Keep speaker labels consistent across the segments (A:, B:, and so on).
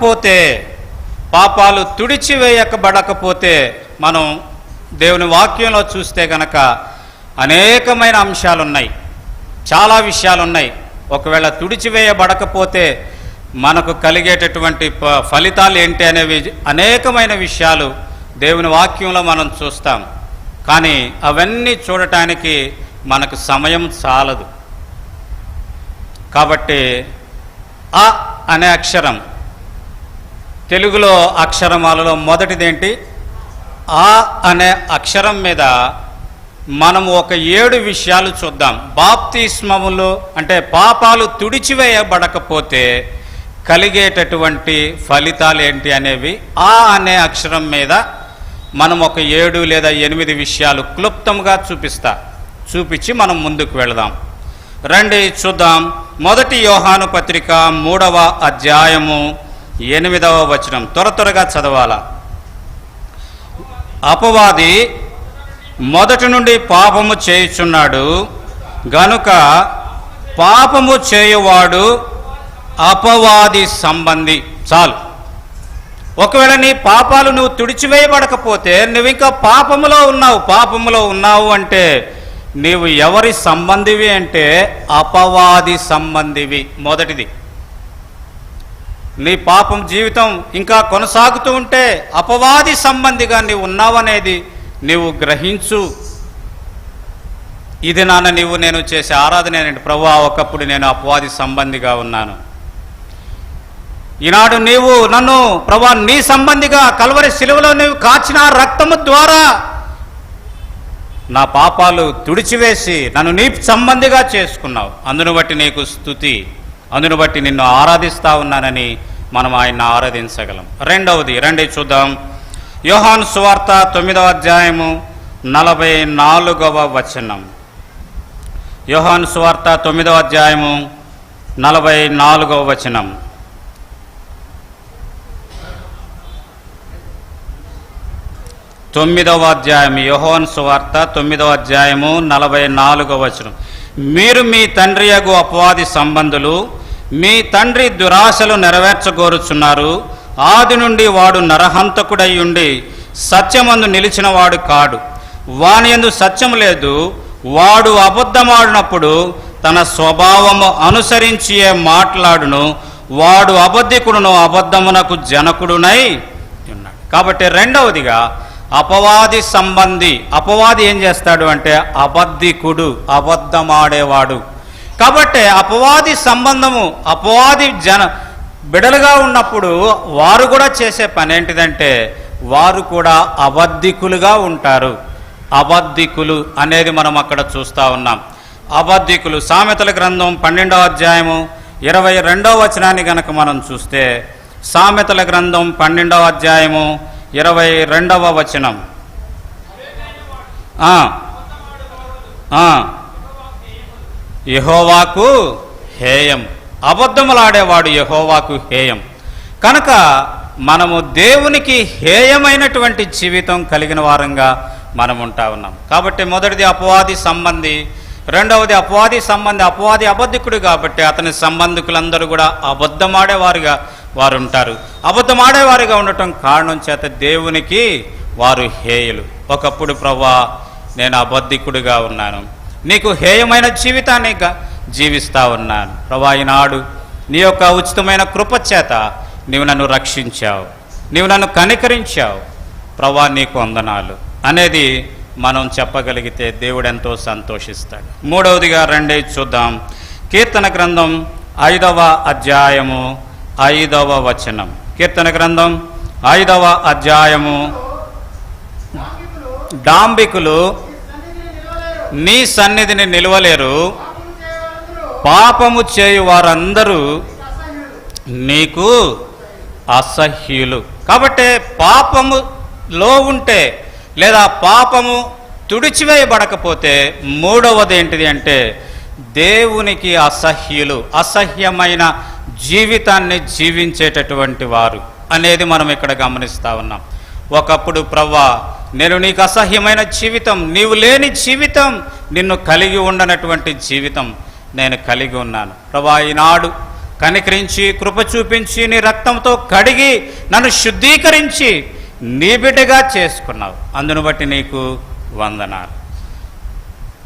A: తుడిచివేయబడకపోతే పాపాలు తుడిచివేయకబడకపోతే మనం దేవుని వాక్యంలో చూస్తే గనక అనేకమైన అంశాలు ఉన్నాయి చాలా విషయాలు ఉన్నాయి ఒకవేళ తుడిచివేయబడకపోతే మనకు కలిగేటటువంటి ఫలితాలు ఏంటి అనేవి అనేకమైన విషయాలు దేవుని వాక్యంలో మనం చూస్తాం. కానీ అవన్నీ చూడటానికి మనకు సమయం చాలదు. కాబట్టి అ అనే అక్షరం తెలుగులో అక్షరమాలలో మొదటిదేంటి? ఆ అనే అక్షరం మీద మనం ఒక ఏడు విషయాలు చూద్దాం. బాప్తిస్మములు అంటే పాపాలు తుడిచివేయబడకపోతే కలిగేటటువంటి ఫలితాలు ఏంటి అనేవి ఆ అనే అక్షరం మీద మనం ఒక ఏడు లేదా ఎనిమిది విషయాలు క్లుప్తంగా చూపిస్తా. చూపించి మనం ముందుకు వెళదాం. రండి చూద్దాం. మొదటి యోహాను పత్రిక మూడవ అధ్యాయము ఎనిమిదవ వచనం. త్వర త్వరగా చదవాల? అపవాది మొదటి నుండి పాపము చేయుచున్నాడు. గనుక పాపము చేయువాడు అపవాది సంబంధి. చాలు. ఒకవేళ నీ పాపాలు నువ్వు తుడిచివేయబడకపోతే నువ్వు ఇంకా పాపములో ఉన్నావు పాపములో ఉన్నావు అంటే నీవు ఎవరి సంబంధివి అంటే అపవాది సంబంధివి. మొదటిది. నీ పాపం జీవితం ఇంకా కొనసాగుతూ ఉంటే అపవాది సంబంధిగా నీవు ఉన్నావనేది నీవు గ్రహించు. ఇది నాన్న నీవు నేను చేసే ఆరాధన ఏంటంటే ప్రభు ఒకప్పుడు నేను అపవాది సంబంధిగా ఉన్నాను. ఈనాడు నీవు నన్ను ప్రభా నీ సంబంధిగా కలవరి శిలువలో నీవు కాచిన రక్తము ద్వారా నా పాపాలు తుడిచివేసి నన్ను నీ సంబంధిగా చేసుకున్నావు. అందును బట్టి నీకు స్థుతి అందును బట్టి నిన్ను ఆరాధిస్తా ఉన్నానని మనం ఆయన ఆరాధించగలం. రెండవది రండి చూద్దాం. యోహాన్ సువార్త తొమ్మిదవ అధ్యాయము నలభై నాలుగవ వచనం. యోహాన్ సువార్త తొమ్మిదవ అధ్యాయము నలభై నాలుగవ వచనం. తొమ్మిదవ అధ్యాయం యోహోన్ సువార్త తొమ్మిదవ అధ్యాయము నలభై నాలుగవ వచనం. మీరు మీ తండ్రి యగు అపవాది సంబంధులు మీ తండ్రి దురాశలు నెరవేర్చగోరుచున్నారు. ఆది నుండి వాడు నరహంతకుడై ఉండి సత్యమందు నిలిచిన వాడు కాడు. వాని ఎందు సత్యము లేదు. వాడు అబద్ధమాడినప్పుడు తన స్వభావము అనుసరించియే మాట్లాడును. వాడు అబద్ధికుడును అబద్ధమునకు జనకుడునై ఉన్నాడు. కాబట్టి రెండవదిగా అపవాది సంబంధి అపవాది ఏం చేస్తాడు అంటే అబద్ధికుడు అబద్ధమాడేవాడు. కాబట్టి అపవాది సంబంధము అపవాది జన బిడలుగా ఉన్నప్పుడు వారు కూడా చేసే పని ఏంటిదంటే వారు కూడా అబద్ధికులుగా ఉంటారు. అబద్ధికులు అనేది మనం అక్కడ చూస్తూ ఉన్నాం. అబద్ధికులు సామెతల గ్రంథం పన్నెండవ అధ్యాయము ఇరవై రెండవ వచనాన్ని గనక మనం చూస్తే సామెతల గ్రంథం పన్నెండవ అధ్యాయము ఇరవై రెండవ వచనం. యహోవాకు హేయం. అబద్ధములాడేవాడు యహోవాకు హేయం. కనుక మనము దేవునికి హేయమైనటువంటి జీవితం కలిగిన వారంగా మనం ఉంటా ఉన్నాం. కాబట్టి మొదటిది అపవాది సంబంధి రెండవది అపవాది సంబంధి అపవాది అబద్ధికుడు కాబట్టి అతని సంబంధికులందరూ కూడా అబద్ధమాడేవారుగా వారు ఉంటారు అబద్ధమాడేవారుగా ఉండటం కారణం చేత దేవునికి వారు హేయులు. ఒకప్పుడు ప్రభా నేను అబద్ధికుడిగా ఉన్నాను. నీకు హేయమైన జీవితాన్ని జీవిస్తా ఉన్నాను. ప్రభా ఈనాడు నీ యొక్క ఉచితమైన కృపచేత నీవు నన్ను రక్షించావు. నీవు నన్ను కనికరించావు. ప్రభా నీకు వందనాలు. అనేది మనం చెప్పగలిగితే దేవుడు ఎంతో సంతోషిస్తాడు. మూడవదిగా రండి చూద్దాం. కీర్తన గ్రంథం ఐదవ అధ్యాయము ఐదవ వచనం. కీర్తన గ్రంథం ఐదవ అధ్యాయము. డాంబికులు నీ సన్నిధిని నిలవలేరు. పాపము చేయు వారందరూ నీకు అసహ్యులు. కాబట్టి పాపములో ఉంటే లేదా పాపము తుడిచివేయబడకపోతే మూడవది ఏంటిది అంటే దేవునికి అసహ్యులు అసహ్యమైన జీవితాన్ని జీవించేటటువంటి వారు అనేది మనం ఇక్కడ గమనిస్తా ఉన్నాం. ఒకప్పుడు ప్రవ్వా నేను నీకు అసహ్యమైన జీవితం నీవు లేని జీవితం నిన్ను కలిగి ఉండనటువంటి జీవితం నేను కలిగి ఉన్నాను. ప్రభా ఈనాడు కనికరించి కృప చూపించి నీ రక్తంతో కడిగి నన్ను శుద్ధీకరించి నీ బిడ్డగా చేసుకున్నావు. అందును బట్టి నీకు వందనాలు.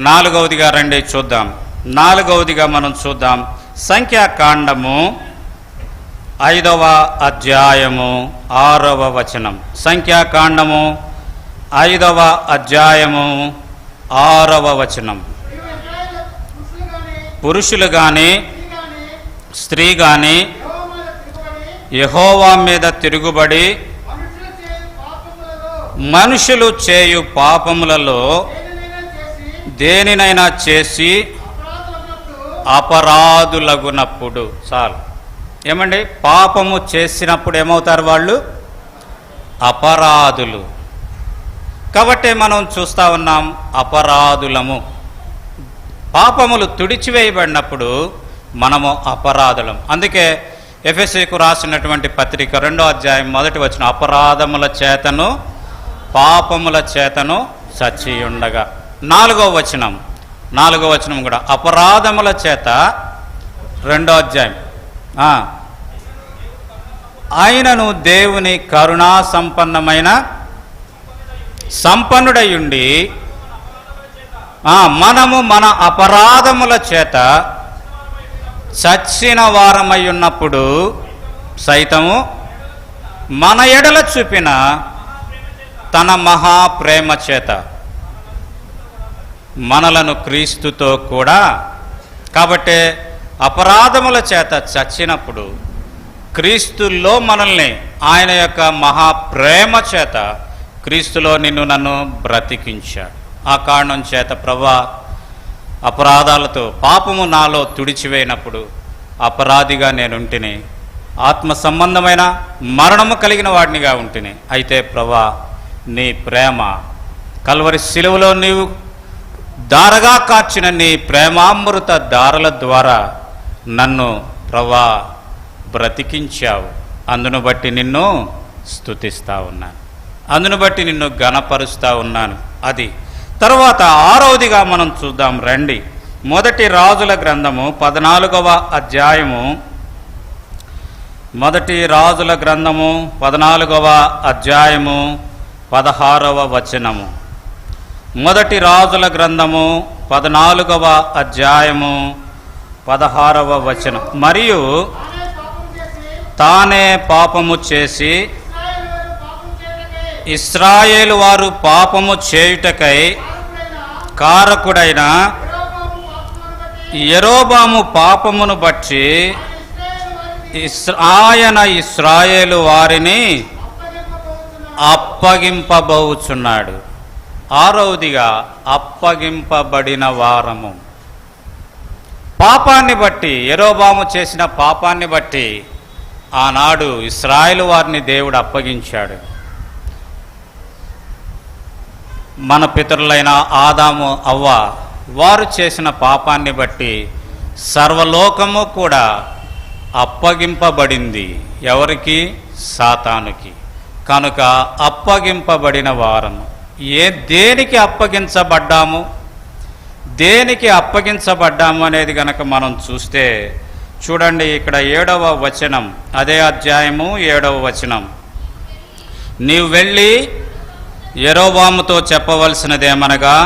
A: నాలుగవదిగా రండి చూద్దాం. నాలుగవదిగా మనం చూద్దాం. సంఖ్యాకాండము ఐదవ అధ్యాయము ఆరవ వచనం. సంఖ్యాకాండము ఐదవ అధ్యాయము ఆరవ వచనం.
B: పురుషులు
A: కానీ
B: స్త్రీ గాని
A: కానీ
B: మీద తిరుగుబడి
A: యహోవా మీద తిరుగుబడి
B: మనుషులు చేయు పాపములలో దేనినైనా చేసి
A: అపరాధులగునప్పుడు చాలు ఏమండి? పాపము చేసినప్పుడు ఏమవుతారు వాళ్ళు? అపరాధులు. కాబట్టి మనం చూస్తా ఉన్నాం అపరాధులము. పాపములు తుడిచివేయబడినప్పుడు మనము అపరాధులం. అందుకే ఎఫ్ఎస్సికు రాసినటువంటి పత్రిక రెండో అధ్యాయం మొదటి వచ్చిన అపరాధముల చేతను పాపముల చేతను చచ్చి ఉండగా నాలుగో వచనం నాలుగో వచనం కూడా అపరాధముల చేత రెండో అధ్యాయం. ఆయనను దేవుని కరుణా సంపన్నమైన సంపన్నుడయుండి మనము మన అపరాధముల చేత చచ్చిన వారమై ఉన్నప్పుడు సైతము మన ఎడల చూపిన తన మహాప్రేమ చేత మనలను క్రీస్తుతో కూడా కాబట్టే అపరాధముల చేత చచ్చినప్పుడు క్రీస్తుల్లో మనల్ని ఆయన యొక్క మహాప్రేమ చేత క్రీస్తులో నిన్ను నన్ను బ్రతికించాడు ఆ కారణం చేత ప్రభా అపరాధాలతో పాపము నాలో తుడిచివేయినప్పుడు అపరాధిగా నేనుంటిని ఆత్మ సంబంధమైన మరణము కలిగిన వాడినిగా ఉంటిని. అయితే ప్రభా నీ ప్రేమ కల్వరి శిలువలో నీవు దారగా కార్చిన నీ ప్రేమామృత దారల ద్వారా నన్ను ప్రభా బ్రతికించావు. అందును బట్టి నిన్ను స్థుతిస్తా ఉన్నాను. అందును బట్టి నిన్ను గణపరుస్తా ఉన్నాను. అది తర్వాత ఆరవదిగా మనం చూద్దాం. రండి. మొదటి రాజుల గ్రంథము పద్నాలుగవ అధ్యాయము. మొదటి రాజుల గ్రంథము పద్నాలుగవ అధ్యాయము పదహారవ వచనము. మొదటి రాజుల గ్రంథము పద్నాలుగవ అధ్యాయము పదహారవ వచనం. మరియు
B: తానే
A: పాపము చేసి
B: ఇశ్రాయేలు వారు పాపము చేయుటకై
A: ఇస్రాయేలు వారు పాపము చేయుటకై
B: కారకుడైన ఎరోబాము పాపమును బట్టి
A: ఆయన ఇస్రాయేలు వారిని
B: అప్పగింపబోచున్నాడు.
A: ఆరవదిగా అప్పగింపబడిన వారము. పాపాన్ని బట్టి ఎరోబాము చేసిన పాపాన్ని బట్టి ఆనాడు ఇస్రాయేల్ వారిని దేవుడు అప్పగించాడు. మన పితరులైన ఆదాము అవ్వ వారు చేసిన పాపాన్ని బట్టి సర్వలోకము కూడా అప్పగింపబడింది. ఎవరికి? సాతానుకి. కనుక అప్పగింపబడిన వారము. ఏ దేనికి అప్పగించబడ్డాము? దేనికి అప్పగించబడ్డాము అనేది గనక మనం చూస్తే చూడండి ఇక్కడ ఏడవ వచనం అదే అధ్యాయము ఏడవ వచనం. నీవు వెళ్ళి ఎరోబాముతో చెప్పవలసినదేమనగా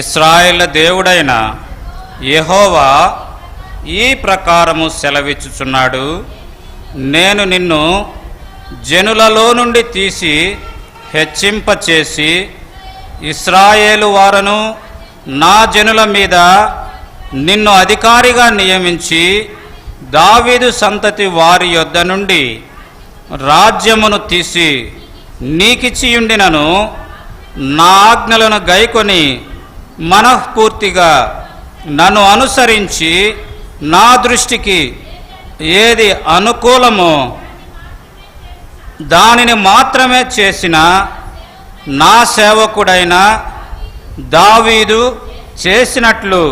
A: ఇస్రాయేల్ దేవుడైన యహోవా ఈ ప్రకారము సెలవిచ్చుచున్నాడు. నేను నిన్ను జనులలో నుండి తీసి హెచ్చింపచేసి ఇస్రాయేలు వారను నా జనుల మీద నిన్ను అధికారిగా నియమించి దావీదు సంతతి వారి యొద్ద నుండి రాజ్యమును తీసి నీకిచ్చియుండినను నా ఆజ్ఞలను గైకొని మనఃపూర్తిగా నన్ను అనుసరించి నా దృష్టికి ఏది అనుకూలమో దానిని మాత్రమే చేసిన నా సేవకుడైన దావీదు చేసినట్లు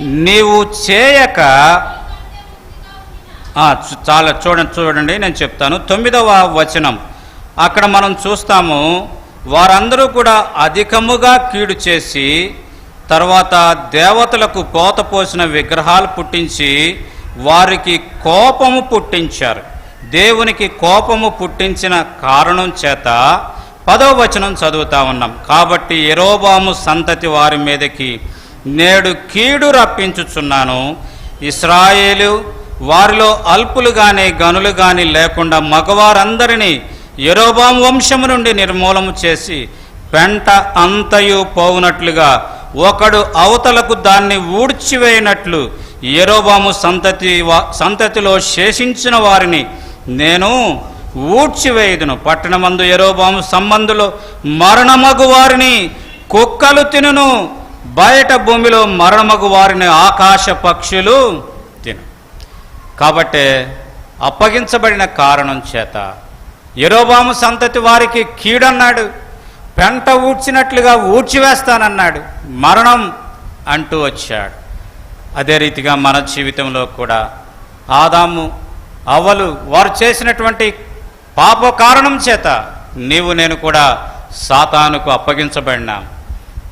A: నీవు చేయక. చాలా చూడండి చూడండి నేను చెప్తాను. తొమ్మిదవ వచనం. అక్కడ మనం చూస్తాము వారందరూ కూడా అధికముగా కీడు చేసి తర్వాత దేవతలకు కోత పోసిన విగ్రహాలు పుట్టించి వారికి కోపము పుట్టించారు. దేవునికి కోపము పుట్టించిన కారణం చేత పదో వచనం చదువుతా ఉన్నాం. కాబట్టి ఎరోబాము సంతతి వారి మీదకి నేడు కీడు రప్పించుచున్నాను. ఇస్రాయేలు వారిలో అల్పులు కానీ గనులు కానీ లేకుండా మగవారందరినీ ఎరోబాము వంశము నుండి నిర్మూలము చేసి పెంట అంతయు పోవునట్లుగా ఒకడు అవతలకు దాన్ని ఊడ్చివేయనట్లు ఎరోబాము సంతతి వా- సంతతిలో శేషించిన వారిని నేను ఊడ్చివేయుదును. పట్టణమందు ఎరోబాము సంబంధులు మరణమగు వారిని కుక్కలు తినును. బయట భూమిలో మరణమగు వారిని ఆకాశ పక్షులు తిను. కాబట్టే అప్పగించబడిన కారణం చేత ఎరోబాము సంతతి వారికి కీడన్నాడు. పెంట ఊడ్చినట్లుగా ఊడ్చివేస్తానన్నాడు. మరణం అంటూ వచ్చాడు. అదే రీతిగా మన జీవితంలో కూడా ఆదాము అవ్వలు వారు చేసినటువంటి పాప కారణం చేత నీవు నేను కూడా సాతానుకు అప్పగించబడినాం.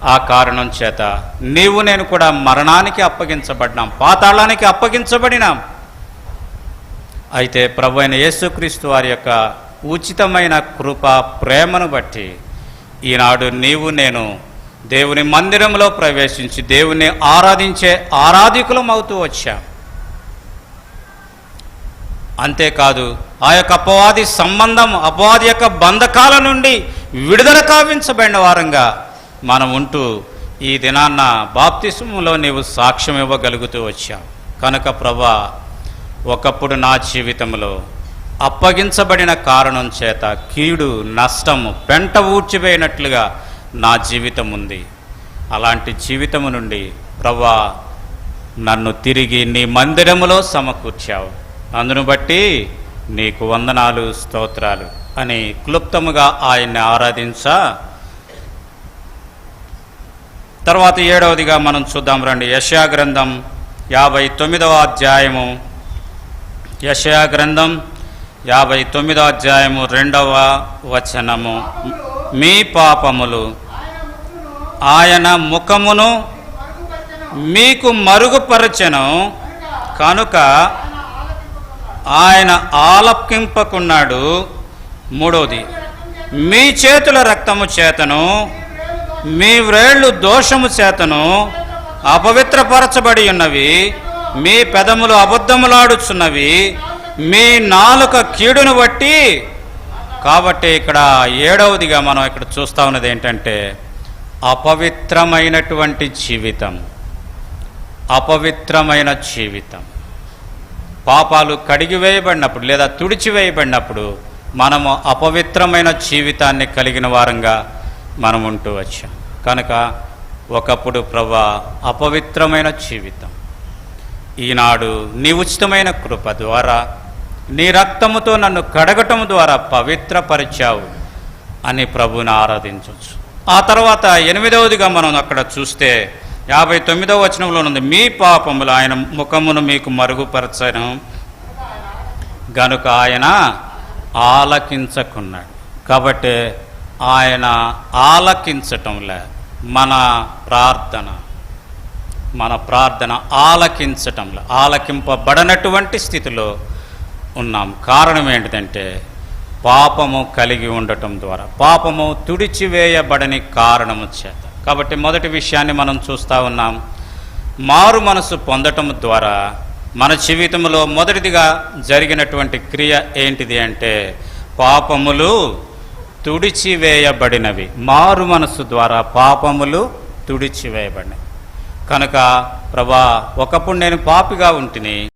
A: ఆ కారణం చేత నీవు నేను కూడా మరణానికి అప్పగించబడినాం. పాతాళానికి అప్పగించబడినాం. అయితే ప్రభు అయిన యేసుక్రీస్తు వారి యొక్క ఉచితమైన కృప ప్రేమను బట్టి ఈనాడు నీవు నేను దేవుని మందిరంలో ప్రవేశించి దేవుని ఆరాధించే ఆరాధికులం అవుతూ వచ్చాం. అంతేకాదు ఆ యొక్క అపవాది సంబంధం అపవాది యొక్క బంధకాల నుండి విడుదల కావించబడిన వారంగా మనం ఉంటూ ఈ దినాన్న బాప్తిసంలో నీవు సాక్ష్యం ఇవ్వగలుగుతూ వచ్చాం. కనుక ప్రభా ఒకప్పుడు నా జీవితంలో అప్పగించబడిన కారణం చేత కీడు నష్టము పెంట ఊడ్చిపోయినట్లుగా నా జీవితం ఉంది. అలాంటి జీవితము నుండి ప్రవ్వా నన్ను తిరిగి నీ మందిరములో సమకూర్చావు. అందును బట్టి నీకు వందనాలు స్తోత్రాలు అని క్లుప్తముగా ఆయన్ని ఆరాధించా. తర్వాత ఏడవదిగా మనం చూద్దాం రండి. యశా గ్రంథం యాభై తొమ్మిదవ అధ్యాయము. యశయా గ్రంథం యాభై తొమ్మిదో అధ్యాయము రెండవ వచనము. మీ పాపములు ఆయన ముఖమును మీకు మరుగుపరచెను. కనుక ఆయన ఆలకింపకున్నాడు. మూడవది మీ చేతుల రక్తము చేతను మీ వ్రేళ్ళు దోషము చేతను అపవిత్రపరచబడి ఉన్నవి మీ పెదములు అబద్ధములాడుచున్నవి మీ నాలుక కీడును బట్టి. కాబట్టి ఇక్కడ ఏడవదిగా మనం ఇక్కడ చూస్తా ఉన్నది ఏంటంటే అపవిత్రమైనటువంటి జీవితం. అపవిత్రమైన జీవితం. పాపాలు కడిగివేయబడినప్పుడు లేదా తుడిచివేయబడినప్పుడు మనము అపవిత్రమైన జీవితాన్ని కలిగిన వారంగా మనం ఉంటూ వచ్చాం. కనుక ఒకప్పుడు ప్రభా అపవిత్రమైన జీవితం. ఈనాడు నీ ఉచితమైన కృప ద్వారా నీ రక్తముతో నన్ను కడగటం ద్వారా పవిత్రపరిచావు అని ప్రభుని ఆరాధించవచ్చు. ఆ తర్వాత ఎనిమిదవదిగా మనం అక్కడ చూస్తే యాభై తొమ్మిదవ వచనంలో ఉంది మీ పాపములు ఆయన ముఖమును మీకు మరుగుపరచను. గనుక ఆయన ఆలకించకున్నాడు. కాబట్టి ఆయన ఆలకించటంలే మన ప్రార్థన. మన ప్రార్థన ఆలకించటంలో ఆలకింపబడనటువంటి స్థితిలో ఉన్నాం. కారణం ఏంటిదంటే పాపము కలిగి ఉండటం ద్వారా. పాపము తుడిచివేయబడని కారణము చేత. కాబట్టి మొదటి విషయాన్ని మనం చూస్తూ ఉన్నాం. మారు మనసు పొందటం ద్వారా మన జీవితంలో మొదటిదిగా జరిగినటువంటి క్రియ ఏంటిది అంటే పాపములు తుడిచివేయబడినవి. మారు మనసు ద్వారా పాపములు తుడిచివేయబడినవి. కనుక ప్రభా ఒకప్పుడు నేను పాపిగా ఉంటిని